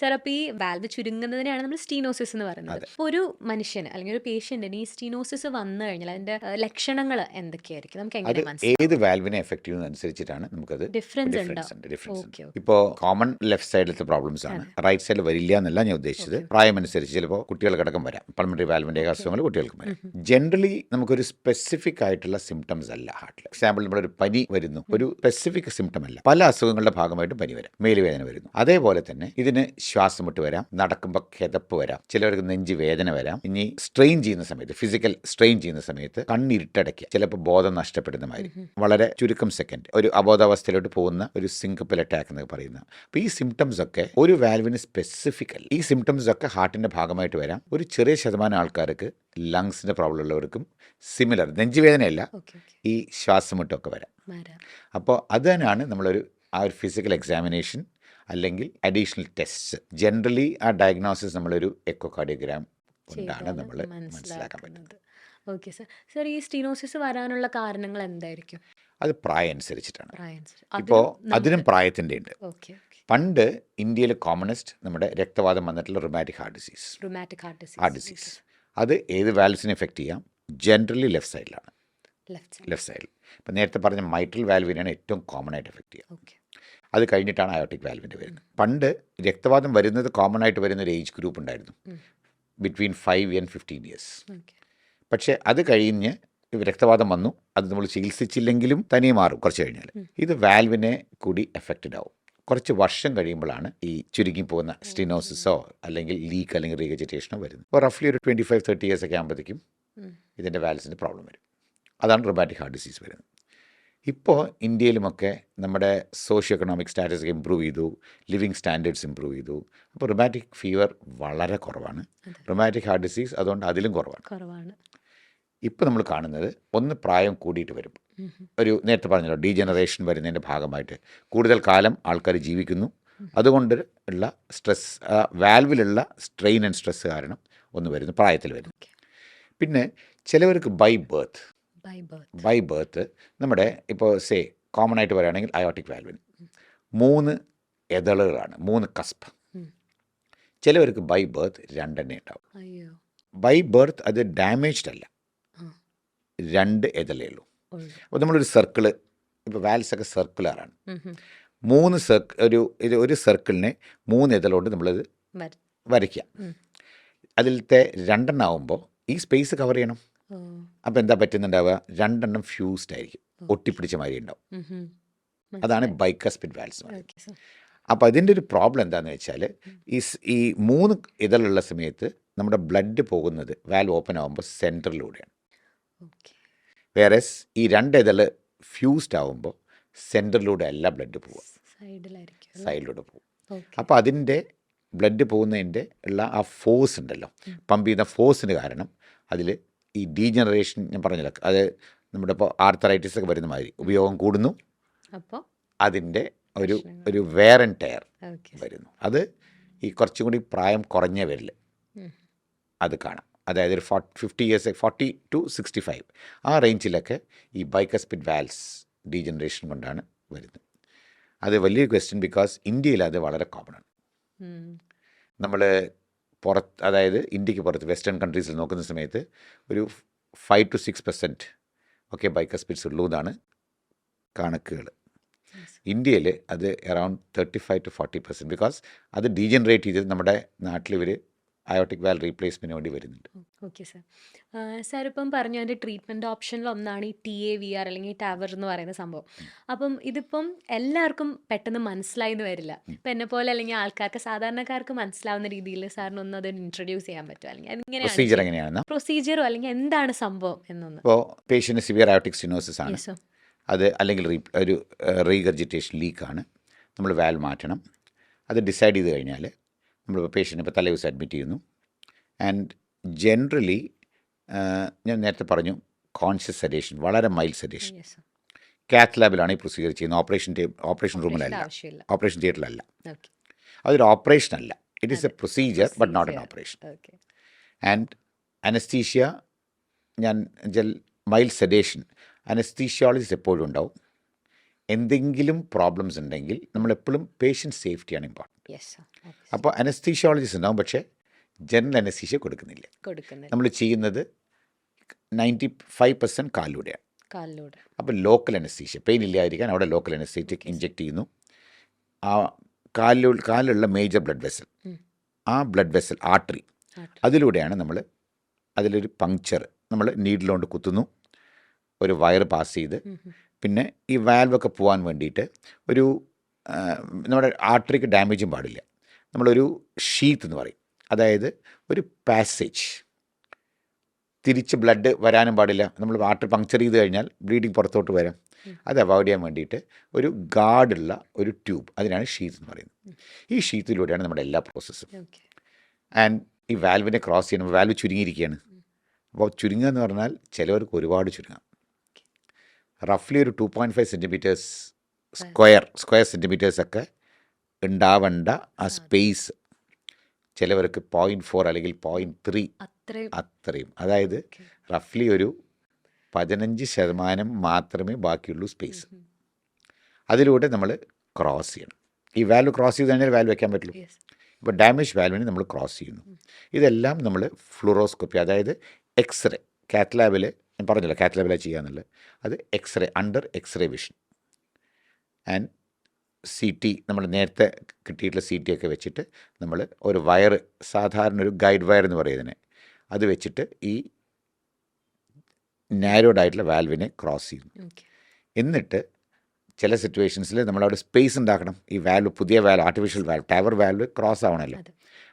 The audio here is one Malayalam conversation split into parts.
സാർ അപ്പോൾ ഈ വാൽവ് ചുരുങ്ങുന്നതിനാണ് നമ്മൾ സ്റ്റീനോസിസ് എന്ന് പറയുന്നത്. അപ്പോൾ ഒരു മനുഷ്യന് അല്ലെങ്കിൽ ഒരു പേഷ്യന്റിന് ഈ സ്റ്റീനോസിസ് വന്നു കഴിഞ്ഞാൽ അതിന്റെ ലക്ഷണങ്ങൾ എന്തൊക്കെയായിരിക്കും? നമുക്ക് അത് എങ്ങനെ മനസ്സിലാക്കാം? ഏത് വാൽവിനെ എഫക്ട് ചെയ്യുന്നതനുസരിച്ചിട്ടാണ് നമുക്കത് ഡിഫറൻസ് ഉണ്ട്? ഡിഫറൻസ് ഇപ്പോൾ കോമൺ ലെഫ്റ്റ് സൈഡിലത്തെ പ്രോബ്ലംസ് ആണ്. റൈറ്റ് സൈഡിൽ വരില്ല എന്നല്ല ഞാൻ ഉദ്ദേശിച്ചത്. പ്രായം അനുസരിച്ച് ചിലപ്പോൾ കുട്ടികൾക്കടക്കം വരാം. പൾമണറി വാൽവിന്റെ അസുഖങ്ങൾ കുട്ടികൾക്ക് വരാം. ജനറലി നമുക്കൊരു സ്പെസിഫിക് ആയിട്ടുള്ള സിംറ്റംസ് അല്ല ഹാർട്ടിൽ എക്സാമ്പിൾ നമ്മളൊരു പനി വരുന്നു. ഒരു സ്പെസിഫിക് സിംറ്റം അല്ല. പല അസുഖങ്ങളുടെ ഭാഗമായിട്ട് പനി വരാം. മേലുവേദന വരുന്നു. അതേപോലെ തന്നെ ഇതിന് ശ്വാസം മുട്ട് വരാം നടക്കുമ്പോൾ കിതപ്പ് വരാം ചിലവർക്ക് നെഞ്ച് വേദന വരാം. ഇനി സ്ട്രെയിൻ ചെയ്യുന്ന സമയത്ത് ഫിസിക്കൽ സ്ട്രെയിൻ ചെയ്യുന്ന സമയത്ത് കണ്ണിരുട്ടടയ്ക്കുക. ചിലപ്പോൾ ബോധം നഷ്ടപ്പെടുന്ന മാതിരി. വളരെ ചുരുക്കം സെക്കൻഡ് ഒരു അബോധാവസ്ഥയിലോട്ട് പോകുന്ന ഒരു സിങ്കപ്പൽ അറ്റാക്ക് എന്നൊക്കെ പറയുന്നത്. അപ്പോൾ ഈ സിംറ്റംസ് ഒക്കെ ഒരു വാൽവിന് സ്പെസിഫിക്കൽ അല്ല ഈ സിംറ്റംസ് ഒക്കെ ഹാർട്ടിന്റെ ഭാഗമായിട്ട് വരാം. ഒരു ചെറിയ ശതമാനം ആൾക്കാർക്ക് ലങ്സിന്റെ പ്രോബ്ലം ഉള്ളവർക്കും സിമിലർ നെഞ്ചുവേദനയല്ല ഈ ശ്വാസമുട്ടൊക്കെ വരാം. അപ്പോൾ അത് തന്നെയാണ് നമ്മളൊരു ആ ഒരു ഫിസിക്കൽ എക്സാമിനേഷൻ അല്ലെങ്കിൽ അഡീഷണൽ ടെസ്റ്റ് ജനറലി ആ ഡയഗ്നോസിസ് നമ്മളൊരു എക്കോകാർഡിയോഗ്രാം കൊണ്ടാണ് നമ്മൾ മനസ്സിലാക്കാൻ പറ്റുന്നത്. ഓക്കെ സർ സർ ഈ സ്റ്റീനോസിസ് വരാനുള്ള കാരണങ്ങൾ എന്തായിരിക്കും? അത് പ്രായം അനുസരിച്ചിട്ടാണ് ഇപ്പോൾ അതിനും പ്രായത്തിന്റെ ഉണ്ട് പണ്ട് ഇന്ത്യയിലെ കോമണസ്റ്റ് നമ്മുടെ രക്തവാദം വന്നിട്ടുള്ള rheumatic heart disease rheumatic heart disease heart disease അത് ഏത് വാൽവ്സിനെ എഫക്റ്റ് ചെയ്യാം? ജനറലി ലെഫ്റ്റ് സൈഡിലാണ് ലെഫ്റ്റ് സൈഡ് ലെഫ്റ്റ് സൈഡിൽ ഇപ്പം നേരത്തെ പറഞ്ഞ മൈട്രൽ വാൽവിനെയാണ് ഏറ്റവും കോമൺ ആയിട്ട് എഫക്റ്റ് ചെയ്യുക ഓക്കെ അത് കഴിഞ്ഞിട്ടാണ് അയോട്ടിക് വാൽവിന്റെ വരുന്നത്. പണ്ട് രക്തവാദം വരുന്നത് കോമൺ ആയിട്ട് വരുന്ന ഒരു ഏജ് ഗ്രൂപ്പ് ഉണ്ടായിരുന്നു. Between five and fifteen years പക്ഷേ അത് കഴിഞ്ഞ് രക്തവാദം വന്നു. അത് നമ്മൾ ചികിത്സിച്ചില്ലെങ്കിലും തനിയെ മാറും കുറച്ച് കഴിഞ്ഞാൽ. ഇത് വാൽവിനെ കൂടി എഫക്റ്റഡ് ആവും. കുറച്ച് വർഷം കഴിയുമ്പോഴാണ് ഈ ചുരുങ്ങി പോകുന്ന സ്റ്റിനോസിസോ അല്ലെങ്കിൽ ലീക്ക് അല്ലെങ്കിൽ റീഗജിറ്റേഷനോ വരുന്നത്. അപ്പോൾ റഫ്ലി ഒരു ട്വന്റി ഫൈവ് തേർട്ടി ഇയേഴ്സ് ഒക്കെ ആകുമ്പോഴത്തേക്കും. ഇതിന്റെ വാൽസിന്റെ പ്രോബ്ലം വരും. അതാണ് റൊമാറ്റിക് ഹാർട്ട് ഡിസീസ് വരുന്നത്. ഇപ്പോൾ ഇന്ത്യയിലുമൊക്കെ നമ്മുടെ സോഷ്യോ എക്കണോമിക് സ്റ്റാറ്റസ് ഇമ്പ്രൂവ് ചെയ്തു ലിവിങ് സ്റ്റാൻഡേർഡ്സ് ഇമ്പ്രൂവ് ചെയ്തു. അപ്പോൾ റൊമാറ്റിക് ഫീവർ വളരെ കുറവാണ്. റൊമാറ്റിക് ഹാർട്ട് ഡിസീസ് അതുകൊണ്ട് അതിലും കുറവാണ്. കുറവാണ്. ഇപ്പോൾ നമ്മൾ കാണുന്നത് ഒന്ന് പ്രായം കൂടിയിട്ട് വരും. ഒരു നേരത്തെ പറഞ്ഞല്ലോ ഡീജനറേഷൻ വരുന്നതിന്റെ ഭാഗമായിട്ട്. കൂടുതൽ കാലം ആൾക്കാർ ജീവിക്കുന്നു. അതുകൊണ്ട് ഉള്ള സ്ട്രെസ് വാൽവിലുള്ള സ്ട്രെയിൻ ആൻഡ് സ്ട്രെസ് കാരണം ഒന്ന് വരുന്നു പ്രായത്തിൽ വരുന്നു. പിന്നെ ചിലവർക്ക് by birth by birth by birth നമ്മുടെ ഇപ്പോൾ സേ കോമൺ ആയിട്ട് പറയുകയാണെങ്കിൽ അയോട്ടിക് വാൽവിന് മൂന്ന് എതളുകളാണ്. മൂന്ന് കസ്പ് ചിലവർക്ക് ബൈ ബർത്ത് രണ്ടെണ്ണേ ഉണ്ടാവും. ബൈ ബർത്ത് അത് ഡാമേജ്ഡ് അല്ല. രണ്ട് എതളേ ഉള്ളൂ. അപ്പോൾ നമ്മളൊരു സർക്കിൾ ഇപ്പോൾ വാൽസ് ഒക്കെ സർക്കുലറാണ്. മൂന്ന് സർക്കിൾ ഒരു ഇത് ഒരു സർക്കിളിനെ മൂന്ന് ഇതലോട്ട് നമ്മളത് വര- വരയ്ക്കുക. അതിലത്തെ രണ്ടെണ്ണം ആവുമ്പോൾ ഈ സ്പേസ് കവർ ചെയ്യണം. അപ്പോൾ എന്താ പറ്റുന്നുണ്ടാവുക? രണ്ടെണ്ണം ഫ്യൂസ്ഡ് ആയിരിക്കും. ഒട്ടിപ്പിടിച്ച മാതിരി ഉണ്ടാവും. അതാണ് ബൈക്ക് സ്പിഡ് വാൽസ് അപ്പോൾ അതിന്റെ ഒരു പ്രോബ്ലം എന്താണെന്ന് വെച്ചാൽ ഈ ഈ മൂന്ന് ഇതളുള്ള സമയത്ത് നമ്മുടെ ബ്ലഡ് പോകുന്നത് വാൽവ് ഓപ്പൺ ആകുമ്പോൾ സെന്ററിലൂടെയാണ് വേറെ ഈ രണ്ട് ഇതൾ ഫ്യൂസ്ഡ് ആകുമ്പോൾ സെന്ററിലൂടെ അല്ല ബ്ലഡ് പോവുക സൈഡിലൂടെ പോകും. അപ്പോൾ അതിന്റെ ബ്ലഡ് പോകുന്നതിന്റെ ഉള്ള ആ ഫോഴ്സ് ഉണ്ടല്ലോ. പമ്പ് ചെയ്യുന്ന ഫോഴ്സിന് കാരണം അതിൽ ഈ ഡീജനറേഷൻ ഞാൻ പറഞ്ഞില്ല അത് നമ്മുടെ ഇപ്പോൾ ആർത്തറൈറ്റിസ് ഒക്കെ വരുന്ന മാതിരി ഉപയോഗം കൂടുന്നു. അപ്പോൾ അതിന്റെ ഒരു ഒരു വെയർ ആൻഡ് ടയർ വരുന്നു. അത് ഈ കുറച്ചും കൂടി പ്രായം കുറഞ്ഞ വരിൽ അത് കാണാം. അതായത് ഒരു forty fifty years forty to sixty five ആ റേഞ്ചിലൊക്കെ ഈ ബൈക്കസ്പിഡ് വാൽസ് ഡീജനറേഷൻ കൊണ്ടാണ് വരുന്നത്. അത് വലിയൊരു ക്വസ്റ്റ്യൻ ബിക്കോസ് ഇന്ത്യയിൽ അത് വളരെ കോമൺ ആണ്. നമ്മൾ പുറത്ത് അതായത് ഇന്ത്യയ്ക്ക് പുറത്ത് വെസ്റ്റേൺ കൺട്രീസിൽ നോക്കുന്ന സമയത്ത് ഒരു ഫൈവ് ടു സിക്സ് പെർസെന്റ് ഒക്കെ ബൈക്കസ്പിഡ്സ് ഉള്ളൂ എന്നാണ് കണക്കുകൾ. ഇന്ത്യയിൽ അത് around thirty five to forty percent because അത് ഡീജനറേറ്റ് ചെയ്ത് നമ്മുടെ നാട്ടിൽ ഇവർ അയോട്ടിക് വാൽ റീപ്ലേസ്മെന്റിന് വേണ്ടി വരുന്നുണ്ട്. ഓക്കെ സാർ സാർ ഇപ്പം പറഞ്ഞു അതിന്റെ ട്രീറ്റ്മെന്റ് ഓപ്ഷനിൽ ഒന്നാണ് ഈ ടി എ വി ആർ അല്ലെങ്കിൽ ടാവർ എന്ന് പറയുന്ന സംഭവം. അപ്പം ഇതിപ്പം എല്ലാവർക്കും പെട്ടെന്ന് മനസ്സിലായി എന്ന് വരില്ല ഇപ്പം എന്നെ പോലെ അല്ലെങ്കിൽ ആൾക്കാർക്ക് സാധാരണക്കാർക്ക് മനസ്സിലാവുന്ന രീതിയിൽ സാറിന് ഒന്ന് അത് ഇൻട്രൊഡ്യൂസ് ചെയ്യാൻ പറ്റുമോ അല്ലെങ്കിൽ പ്രൊസീജിയർ എങ്ങനെയാണ് പ്രൊസീജിയറോ അല്ലെങ്കിൽ എന്താണ് സംഭവം എന്നൊന്ന്. ഇപ്പോൾ പേഷ്യന്റ് സിവിയർ ആയോട്ടിക് സിനോസിസ് ആണ്. അത് അല്ലെങ്കിൽ ഒരു റീഗർജിറ്റേഷൻ ആണ്. നമ്മൾ വാൽ മാറ്റണം. അത് ഡിസൈഡ് ചെയ്ത് കഴിഞ്ഞാൽ നമ്മൾ പേഷ്യന്റ് ഇപ്പോൾ തലേ ദിവസം അഡ്മിറ്റ് ചെയ്യുന്നു. ആൻഡ് ജനറലി ഞാൻ നേരത്തെ പറഞ്ഞു കോൺഷ്യസ് സെഡേഷൻ വളരെ മൈൽഡ് സെഡേഷൻ യെസ് കാത്ത് ലാബിലാണ് ഈ പ്രൊസീജിയർ ചെയ്യുന്നത്. ഓപ്പറേഷൻ ഓപ്പറേഷൻ റൂമിലല്ല ഓപ്പറേഷൻ തിയേറ്ററിലല്ല അതൊരു ഓപ്പറേഷൻ അല്ല. It is a procedure but not an operation and anaesthesia ഞാൻ ജൽ മൈൽഡ് സെഡേഷൻ അനസ്തീഷ്യോളജിസ്റ്റ് എപ്പോഴും ഉണ്ടാവും. എന്തെങ്കിലും പ്രോബ്ലംസ് ഉണ്ടെങ്കിൽ നമ്മളെപ്പോഴും പേഷ്യൻ സേഫ്റ്റിയാണ് ഇമ്പോർട്ടന്റ് അപ്പോൾ അനസ്തീഷ്യോളജിസ്റ്റ് ഉണ്ടാവും. പക്ഷേ ജനറൽ അനസ്തീഷ്യ കൊടുക്കുന്നില്ല. നമ്മൾ ചെയ്യുന്നത് നയന്റി ഫൈവ് പെർസെന്റ് കാലിലൂടെയാണ്. കാലിലൂടെ. അപ്പോൾ ലോക്കൽ അനസ്തീഷ്യ പെയിൻ ഇല്ലാതിരിക്കാൻ അവിടെ ലോക്കൽ അനസ്തീറ്റിക് ഇഞ്ചെക്ട് ചെയ്യുന്നു. ആ കാലിലു കാലിലുള്ള മേജർ ബ്ലഡ് വെസൽ ആ ബ്ലഡ് വെസൽ ആർട്ടറി അതിലൂടെയാണ് നമ്മൾ അതിലൊരു പങ്ക്ചർ നമ്മൾ നീഡിലുകൊണ്ട് കുത്തുന്നു. ഒരു വയർ പാസ് ചെയ്ത്. പിന്നെ ഈ വാൽവൊക്കെ പോകാൻ വേണ്ടിയിട്ട് ഒരു നമ്മുടെ ആർട്ടറിക്ക് ഡാമേജും പാടില്ല. നമ്മളൊരു ഷീത്ത് എന്ന് പറയും. അതായത് ഒരു പാസേജ് തിരിച്ച് ബ്ലഡ് വരാനും പാടില്ല. നമ്മൾ വാട്ടർ പങ്ക്ചർ ചെയ്ത് കഴിഞ്ഞാൽ ബ്ലീഡിങ് പുറത്തോട്ട് വരാം. അത് അവോയ്ഡ് ചെയ്യാൻ വേണ്ടിയിട്ട് ഒരു ഗാർഡുള്ള ഒരു ട്യൂബ് അതിനാണ് ഷീത്ത് എന്ന് പറയുന്നത്. ഈ ഷീത്തിലൂടെയാണ് നമ്മുടെ എല്ലാ പ്രോസസ്സും ആൻഡ് ഈ വാൽവിനെ ക്രോസ് ചെയ്യണം വാൽവ് ചുരുങ്ങിയിരിക്കുകയാണ്. അപ്പോൾ ചുരുങ്ങുക എന്ന് പറഞ്ഞാൽ ചിലവർക്ക് ഒരുപാട് ചുരുങ്ങാം. റഫ്ലി ഒരു two point five centimetres square square സെന്റിമീറ്റേഴ്സൊക്കെ ഉണ്ടാവേണ്ട ആ സ്പേസ് ചിലവർക്ക് പോയിന്റ് ഫോർ അല്ലെങ്കിൽ പോയിന്റ് ത്രീ അത്രയും. അത്രയും. അതായത് റഫ്ലി ഒരു പതിനഞ്ച് ശതമാനം മാത്രമേ ബാക്കിയുള്ളൂ സ്പേസ് അതിലൂടെ നമ്മൾ ക്രോസ് ചെയ്യണം. ഈ വാല്യൂ ക്രോസ് ചെയ്ത് കഴിഞ്ഞാൽ വാല്യൂ വയ്ക്കാൻ പറ്റുള്ളൂ. ഇപ്പോൾ ഡാമേജ് വാൽവിനെ നമ്മൾ ക്രോസ് ചെയ്യുന്നു. ഇതെല്ലാം നമ്മൾ ഫ്ലൂറോസ്കോപ്പി അതായത് എക്സ്റേ കാറ്റ്ലാബിൽ ഞാൻ പറഞ്ഞല്ലോ കാറ്റ്ലാബിലാണ് ചെയ്യാന്നുള്ളത്. അത് x-ray under x-ray vision and C T നമ്മൾ നേരത്തെ കിട്ടിയിട്ടുള്ള സി ടി ഒക്കെ വെച്ചിട്ട് നമ്മൾ ഒരു വയർ സാധാരണ ഒരു ഗൈഡ് വയർ എന്ന് പറയുന്നതിനെ അത് വെച്ചിട്ട് ഈ നാരോഡ് ആയിട്ടുള്ള വാൽവിനെ ക്രോസ് ചെയ്യുന്നു. എന്നിട്ട് ചില സിറ്റുവേഷൻസിൽ നമ്മളവിടെ സ്പേസ് ഉണ്ടാക്കണം. ഈ വാൽവ് പുതിയ valve artificial valve TAVR valve cross ആവണമല്ലോ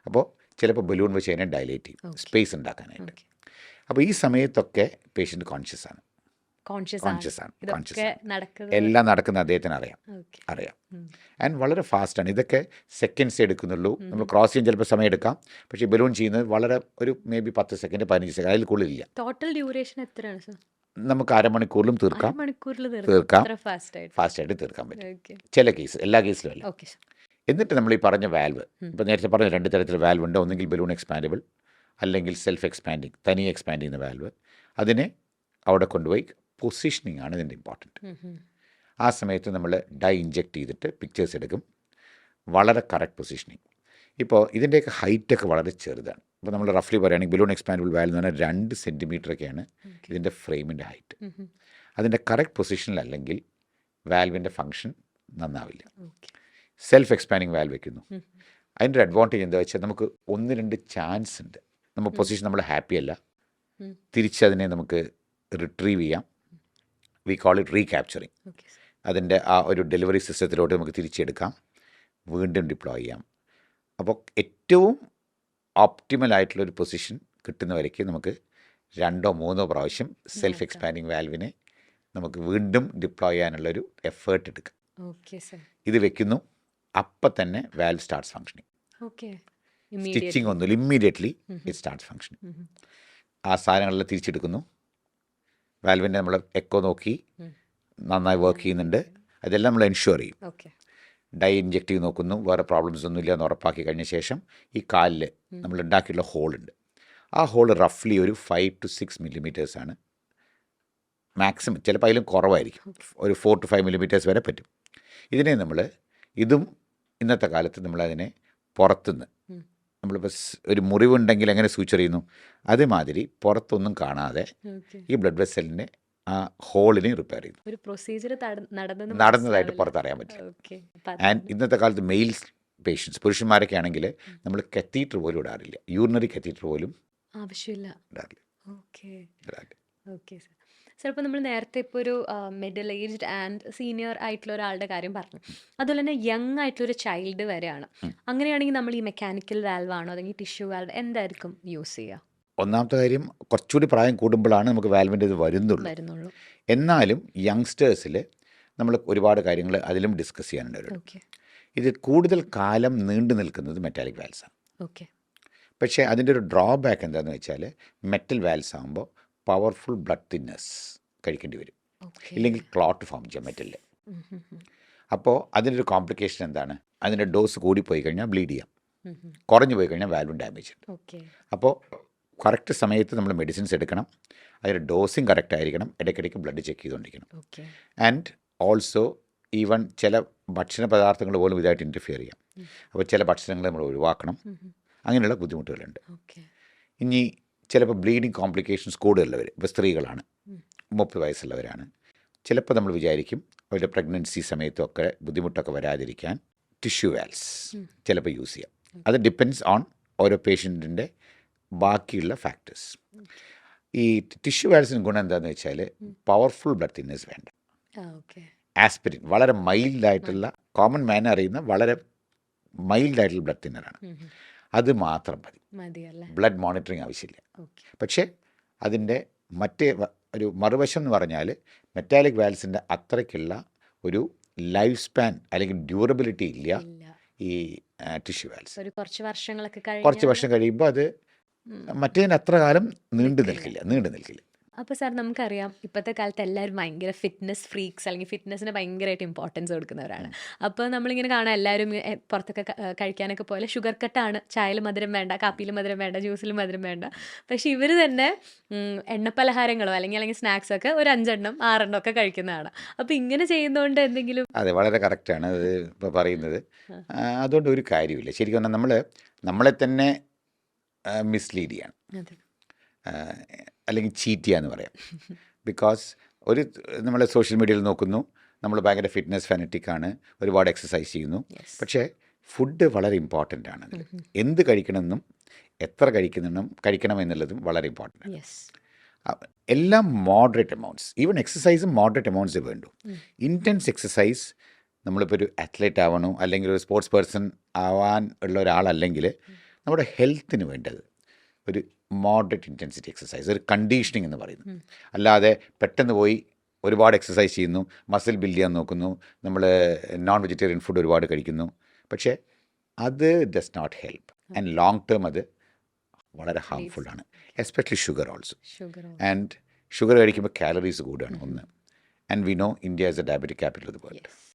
അപ്പോൾ ചിലപ്പോൾ ബലൂൺ വെച്ച് അതിനെ ഡയലേറ്റ് ചെയ്യും. സ്പേസ് ഉണ്ടാക്കാനായിട്ട്. അപ്പോൾ ഈ സമയത്തൊക്കെ പേഷ്യന്റ് കോൺഷ്യസ് ആണ്. കോൺഷ്യസ് ആണ്. കോൺഷ്യസ് എല്ലാം നടക്കുന്ന അദ്ദേഹത്തിന് അറിയാം. അറിയാം. ആൻഡ് വളരെ ഫാസ്റ്റാണ് ഇതൊക്കെ സെക്കൻഡ്സ് എടുക്കുന്നുള്ളൂ. നമ്മൾ ക്രോസ് ചെയ്യാൻ ചിലപ്പോൾ സമയം എടുക്കാം. പക്ഷേ ബലൂൺ ചെയ്യുന്നത് വളരെ ഒരു മേ ബി പത്ത് സെക്കൻഡ് പതിനഞ്ച് സെക്കൻഡ് അതിൽ കൂടുതലില്ല ടോട്ടൽ ഡ്യൂറേഷൻ എത്രയാണ് സർ നമുക്ക് അരമണിക്കൂറിലും തീർക്കാം. തീർക്കാം. ഫാസ്റ്റ് ആയിട്ട്. ഫാസ്റ്റായിട്ട് തീർക്കാൻ പറ്റും. ചില കേസ് എല്ലാ കേസിലും അല്ല. എന്നിട്ട് നമ്മൾ ഈ പറഞ്ഞ വാൽവ് ഇപ്പോൾ നേരത്തെ പറഞ്ഞ രണ്ട് തരത്തിലുള്ള വാൽവ് ഉണ്ട്. ഒന്നെങ്കിൽ ബലൂൺ എക്സ്പാൻഡബിൾ അല്ലെങ്കിൽ സെൽഫ് എക്സ്പാൻഡിങ് തനിയെ എക്സ്പാൻഡ് ചെയ്യുന്ന വാൽവ് അതിനെ അവിടെ കൊണ്ടുപോയി പൊസിഷനിങ് ആണ് ഇതിന്റെ ഇമ്പോർട്ടന്റ് ആ സമയത്ത് നമ്മൾ ഡൈ ഇഞ്ചെക്ട് ചെയ്തിട്ട് പിക്ചേഴ്സ് എടുക്കും. വളരെ കറക്റ്റ് പൊസിഷനിങ് ഇപ്പോൾ ഇതിന്റെയൊക്കെ ഹൈറ്റൊക്കെ വളരെ ചെറുതാണ്. ഇപ്പോൾ നമ്മൾ റഫ്ലി പറയുകയാണെങ്കിൽ ബലൂൺ എക്സ്പാൻഡബിൾ വാൽവ് എന്ന് പറഞ്ഞാൽ രണ്ട് സെന്റിമീറ്ററൊക്കെയാണ് ഇതിന്റെ ഫ്രെയിമിന്റെ ഹൈറ്റ് അതിന്റെ കറക്റ്റ് പൊസിഷനിലല്ലെങ്കിൽ വാൽവിന്റെ ഫങ്ഷൻ നന്നാവില്ല. സെൽഫ് എക്സ്പാൻഡിങ് വാൽവ് വെക്കുന്നു. അതിന്റെ അഡ്വാന്റേജ് എന്താ വെച്ചാൽ നമുക്ക് ഒന്ന് രണ്ട് ചാൻസ് ഉണ്ട്. നമ്മൾ പൊസിഷൻ നമ്മൾ ഹാപ്പി അല്ല. തിരിച്ചതിനെ നമുക്ക് റിട്രീവ് ചെയ്യാം. വി കോൾ ഇറ്റ് റീക്യാപ്ചറിങ് അതിന്റെ ആ ഒരു ഡെലിവറി സിസ്റ്റത്തിലോട്ട് നമുക്ക് തിരിച്ചെടുക്കാം. വീണ്ടും ഡിപ്ലോയ് ചെയ്യാം. അപ്പോൾ ഏറ്റവും ഓപ്റ്റിമൽ ആയിട്ടുള്ള ഒരു പൊസിഷൻ കിട്ടുന്ന വരയ്ക്ക് നമുക്ക് രണ്ടോ മൂന്നോ പ്രാവശ്യം സെൽഫ്. എക്സ്പാൻഡിങ് വാൽവിനെ നമുക്ക് വീണ്ടും ഡിപ്ലോയ് ചെയ്യാനുള്ളൊരു എഫേർട്ട് എടുക്കാം. ഇത് വെക്കുന്നു. അപ്പം തന്നെ വാൽവ് സ്റ്റാർട്ട്സ് ഫങ്ഷനിങ് സ്റ്റിച്ചിങ് ഒന്നുമില്ല ഇമ്മീഡിയറ്റ്ലി ഇറ്റ് സ്റ്റാർട്ട്സ് ഫങ്ഷനിങ് ആ സാധനങ്ങളെല്ലാം തിരിച്ചെടുക്കുന്നു. വാൽവിന്റെ നമ്മൾ എക്കോ നോക്കി നന്നായി വർക്ക് ചെയ്യുന്നുണ്ട്. അതെല്ലാം നമ്മൾ എൻഷുർ ചെയ്യും. ഓക്കെ. ഡൈ ചെയ്ത് നോക്കുന്നു. വേറെ പ്രോബ്ലംസ് ഒന്നും ഇല്ല എന്ന് ഉറപ്പാക്കി കഴിഞ്ഞ ശേഷം ഈ കാലിൽ നമ്മൾ ഉണ്ടാക്കിയുള്ള ഉണ്ട്. ആ ഹോൾ റഫ്ലി ഒരു ഫൈവ് ടു സിക്സ് മില്ലിമീറ്റേഴ്സാണ് മാക്സിമം ചിലപ്പോൾ അതിലും കുറവായിരിക്കും. ഒരു ഫോർ ടു ഫൈവ് മില്ലിമീറ്റേഴ്സ് വരെ പറ്റും. ഇതിനെ നമ്മൾ ഇതും ഇന്നത്തെ കാലത്ത് നമ്മളതിനെ പുറത്തുനിന്ന്. നമ്മളിപ്പോൾ ഒരു മുറിവുണ്ടെങ്കിൽ എങ്ങനെ സൂച്ചർ ചെയ്യുന്നു? അതേമാതിരി പുറത്തൊന്നും കാണാതെ ഈ ബ്ലഡ് വെസലിനെ ആ ഹോളിനെ റിപ്പയർ ചെയ്യുന്നു. ഒരു പ്രൊസീജിയർ നടന്നതായിട്ട് പുറത്തറിയാൻ പറ്റും. ആൻഡ് ഇന്നത്തെ കാലത്ത് മെയിൽസ് പേഷ്യൻസ് പുരുഷന്മാരൊക്കെ ആണെങ്കിൽ നമ്മൾ കത്തീറ്റർ പോലും ഇടാറില്ല. യൂറിനറി കത്തീറ്റർ പോലും ആവശ്യമില്ല. ഇടാറില്ല. ഓക്കെ. ഓക്കെ സർ നമ്മൾ നേരത്തെ ഇപ്പോൾ ഒരു മിഡിൽ ഏജ്ഡ് ആൻഡ് സീനിയർ ആയിട്ടുള്ള ഒരാളുടെ കാര്യം പറഞ്ഞു. അതുപോലെ തന്നെ യങ് ആയിട്ടുള്ള ഒരു ചൈൽഡ് വരെയാണ്. അങ്ങനെയാണെങ്കിൽ നമ്മൾ ഈ മെക്കാനിക്കൽ വാൽവ് ആണോ അല്ലെങ്കിൽ ടിഷ്യൂ വാൽവ് എന്തായിരിക്കും യൂസ് ചെയ്യുക? ഒന്നാമത്തെ കാര്യം കുറച്ചുകൂടി പ്രായം കൂടുമ്പോഴാണ് നമുക്ക് വാൽവിന്റെ ഇത് വരുന്നുള്ളൂ. വരുന്നുള്ളൂ. എന്നാലും യങ്സ്റ്റേഴ്സിൽ നമ്മൾ ഒരുപാട് കാര്യങ്ങൾ അതിലും ഡിസ്കസ് ചെയ്യാനുണ്ട് ഇത് കൂടുതൽ കാലം നീണ്ടു നിൽക്കുന്നത് മെറ്റാലിക് വാൽസാണ് ഓക്കെ പക്ഷേ അതിന്റെ ഒരു ഡ്രോബാക്ക് എന്താണെന്ന് വെച്ചാൽ മെറ്റൽ വാൽസ് ആകുമ്പോൾ പവർഫുൾ ബ്ലഡ് തിന്നസ് കഴിക്കേണ്ടി വരും. ഇല്ലെങ്കിൽ ക്ലോട്ട് ഫോം ചെയ്യാൻ പറ്റില്ല അപ്പോൾ അതിന്റെ ഒരു കോംപ്ലിക്കേഷൻ എന്താണ്? അതിന്റെ ഡോസ് കൂടിപ്പോയി കഴിഞ്ഞാൽ ബ്ലീഡ് ചെയ്യാം. കുറഞ്ഞു പോയി കഴിഞ്ഞാൽ വാൽവും ഡാമേജ് ഉണ്ട്. ഓക്കെ. അപ്പോൾ കറക്റ്റ് സമയത്ത് നമ്മൾ മെഡിസിൻസ് എടുക്കണം. അതിന്റെ ഡോസിങ് കറക്റ്റ് ആയിരിക്കണം. ഇടയ്ക്കിടയ്ക്ക് ബ്ലഡ് ചെക്ക് ചെയ്തുകൊണ്ടിരിക്കണം. ആൻഡ് ഓൾസോ ഈവൻ ചില ഭക്ഷണ പദാർത്ഥങ്ങൾ പോലും ഇതായിട്ട് ഇന്റർഫിയർ ചെയ്യാം. അപ്പോൾ ചില ഭക്ഷണങ്ങൾ നമ്മൾ ഒഴിവാക്കണം. അങ്ങനെയുള്ള ബുദ്ധിമുട്ടുകളുണ്ട്. ഓക്കെ. ഇനി ചിലപ്പോൾ ബ്ലീഡിങ് കോംപ്ലിക്കേഷൻസ് കൂടുതലുള്ളവർ ഇപ്പോൾ സ്ത്രീകളാണ്. മുപ്പത് വയസ്സുള്ളവരാണ്. ചിലപ്പോൾ നമ്മൾ വിചാരിക്കും അവരുടെ പ്രഗ്നൻസി സമയത്തൊക്കെ ബുദ്ധിമുട്ടൊക്കെ വരാതിരിക്കാൻ ടിഷ്യൂ വാൽസ് ചിലപ്പോൾ യൂസ് ചെയ്യാം. അത് ഡിപ്പെൻസ് ഓൺ ഓരോ പേഷ്യന്റിന്റെ ബാക്കിയുള്ള ഫാക്ടേഴ്സ്. ഈ ടിഷ്യൂ വാൽസിന് ഗുണം എന്താണെന്ന് വെച്ചാൽ പവർഫുൾ ബ്ലഡ് തിന്നേഴ്സ് വേണ്ട. ആസ്പിരിൻ വളരെ മൈൽഡായിട്ടുള്ള കോമൺ മാൻ അറിയുന്ന വളരെ മൈൽഡായിട്ടുള്ള ബ്ലഡ് തിന്നറാണ്. അത് മാത്രം മതി. ബ്ലഡ് മോണിറ്ററിങ് ആവശ്യമില്ല. പക്ഷേ അതിന്റെ മറ്റേ ഒരു മറുവശം എന്ന് പറഞ്ഞാൽ മെറ്റാലിക് വാൽസിന്റെ അത്രയ്ക്കുള്ള ഒരു ലൈഫ് സ്പാൻ അല്ലെങ്കിൽ ഡ്യൂറബിലിറ്റി ഇല്ല ഈ ടിഷ്യൂ വാൽസ് കുറച്ച് വർഷങ്ങളൊക്കെ കുറച്ച് വർഷം കഴിയുമ്പോൾ അത് മറ്റേതിന് അത്ര കാലം നീണ്ടു നിൽക്കില്ല നീണ്ടു നിൽക്കില്ല. അപ്പോൾ സാർ നമുക്കറിയാം ഇപ്പോഴത്തെ കാലത്ത് എല്ലാവരും ഭയങ്കര ഫിറ്റ്നസ് ഫ്രീക്സ് അല്ലെങ്കിൽ ഫിറ്റ്നസ്സിന് ഭയങ്കരമായിട്ട് ഇമ്പോർട്ടൻസ് കൊടുക്കുന്നവരാണ്. അപ്പോൾ നമ്മളിങ്ങനെ കാണാം എല്ലാവരും പുറത്തൊക്കെ കഴിക്കാനൊക്കെ പോലെ ഷുഗർ കട്ടാണ് ചായയിൽ മധുരം വേണ്ട കാപ്പിയിൽ മധുരം വേണ്ട ജ്യൂസിൽ മധുരം വേണ്ട. പക്ഷേ ഇവർ തന്നെ എണ്ണ എണ്ണപ്പലഹാരങ്ങളോ അല്ലെങ്കിൽ അല്ലെങ്കിൽ സ്നാക്സ് ഒക്കെ ഒരു അഞ്ചെണ്ണം ആറെണ്ണം ഒക്കെ കഴിക്കുന്നതാണ്. അപ്പോൾ ഇങ്ങനെ ചെയ്യുന്നതുകൊണ്ട് എന്തെങ്കിലും അതെ വളരെ കറക്റ്റാണ് അത് ഇപ്പോൾ പറയുന്നത്. അതുകൊണ്ട് ഒരു കാര്യമില്ല ശരിക്കും പറഞ്ഞാൽ നമ്മൾ നമ്മളെ തന്നെ മിസ്ലീഡ് ചെയ്യാണ്. അല്ലെങ്കിൽ ചീറ്റ് ചെയ്യുക എന്ന് പറയാം. ബിക്കോസ് ഒരു നമ്മൾ സോഷ്യൽ മീഡിയയിൽ നോക്കുന്നു. നമ്മൾ ഭയങ്കര ഫിറ്റ്നസ് ഫാനറ്റിക് ആണ്. ഒരുപാട് എക്സസൈസ് ചെയ്യുന്നു. പക്ഷേ ഫുഡ് വളരെ ഇമ്പോർട്ടന്റ് ആണ് എന്ത് കഴിക്കണമെന്നും എത്ര കഴിക്കുന്നെന്നും കഴിക്കണം എന്നുള്ളതും വളരെ ഇമ്പോർട്ടന്റ് ആണ്. എല്ലാം മോഡറേറ്റ് എമൗണ്ട്സ് ഈവൻ എക്സസൈസും മോഡറേറ്റ് എമൗണ്ട്സ് വേണ്ടു. ഇന്റൻസ് എക്സസൈസ് നമ്മളിപ്പോൾ ഒരു അത്ലറ്റ് ആവണോ അല്ലെങ്കിൽ ഒരു സ്പോർട്സ് പേഴ്സൺ ആവാൻ ഉള്ള ഒരാളല്ലെങ്കിൽ നമ്മുടെ ഹെൽത്തിന് വേണ്ടത് ഒരു മോഡറേറ്റ് ഇന്റൻസിറ്റി എക്സസൈസ് ഒരു കണ്ടീഷനിങ് എന്ന് പറയുന്നത്. അല്ലാതെ പെട്ടെന്ന് പോയി ഒരുപാട് എക്സസൈസ് ചെയ്യുന്നു മസിൽ ബിൽഡ് ചെയ്യാൻ നോക്കുന്നു നമ്മൾ നോൺ വെജിറ്റേറിയൻ ഫുഡ് ഒരുപാട് കഴിക്കുന്നു. പക്ഷേ അത് does not help and long term അത് വളരെ ഹാർംഫുള്ളാണ് especially sugar also sugar and sugar കഴിക്കുമ്പോൾ കാലറീസ് കൂടുകയാണ് ഒന്ന്. And we know India is a diabetic capital of the world